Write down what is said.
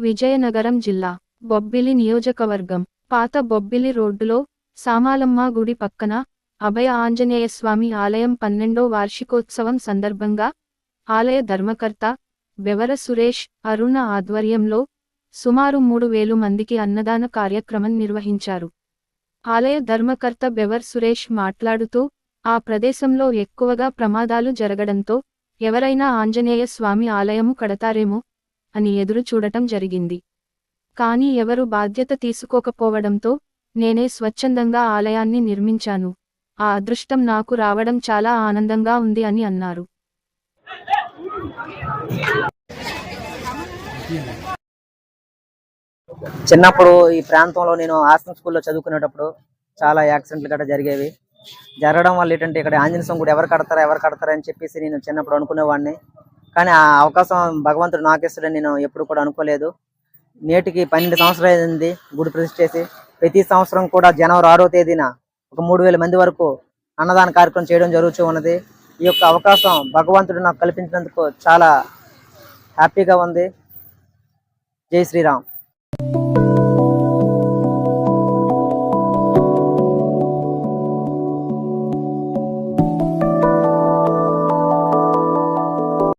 విజయనగరం జిల్లా బొబ్బిలి నియోజకవర్గం. పాత బొబ్బిలి రోడ్డులో సామాలమ్మ గుడి పక్కన అభయ ఆంజనేయ స్వామి ఆలయం పన్నెండో వార్షికోత్సవం సందర్భంగా ఆలయ ధర్మకర్త బెవర సురేష్ అరుణ ఆధ్వర్యంలో సుమారు మూడు వేలు మందికి అన్నదాన కార్యక్రమం నిర్వహించారు. ఆలయ ధర్మకర్త బెవర్ సురేష్ మాట్లాడుతూ ఆ ప్రదేశంలో ఎక్కువగా ప్రమాదాలు జరగడంతో ఎవరైనా ఆంజనేయ స్వామి ఆలయము కడతారేమో అని ఎదురు చూడటం జరిగింది. కానీ ఎవరు బాధ్యత తీసుకోకపోవడంతో నేనే స్వచ్ఛందంగా ఆలయాన్ని నిర్మించాను. ఆ అదృష్టం నాకు రావడం చాలా ఆనందంగా ఉంది అని అన్నారు. చిన్నప్పుడు ఈ ప్రాంతంలో నేను ఆశ్రమ స్కూల్లో చదువుకునేటప్పుడు చాలా యాక్సిడెంట్లు గట్రా జరిగేవి. జరగడం వల్ల ఏంటంటే ఇక్కడ ఆంజనేయ స్వామి కూడా ఎవరు కడతారా ఎవరు కడతారా అని చెప్పేసి నేను చిన్నప్పుడు అనుకునేవాడిని. కానీ ఆ అవకాశం భగవంతుడు నాకిస్తాడని నేను ఎప్పుడు కూడా అనుకోలేదు. నేటికి పన్నెండు సంవత్సరాలు అయింది గుడి ప్రతిష్ఠ చేసి. ప్రతి సంవత్సరం కూడా జనవరి ఆరో తేదీన ఒక మూడు వేల మంది వరకు అన్నదాన కార్యక్రమం చేయడం జరుగుతూ ఉన్నది. ఈ యొక్క అవకాశం భగవంతుడు నాకు కల్పించినందుకు చాలా హ్యాపీగా ఉంది. జై శ్రీరామ్.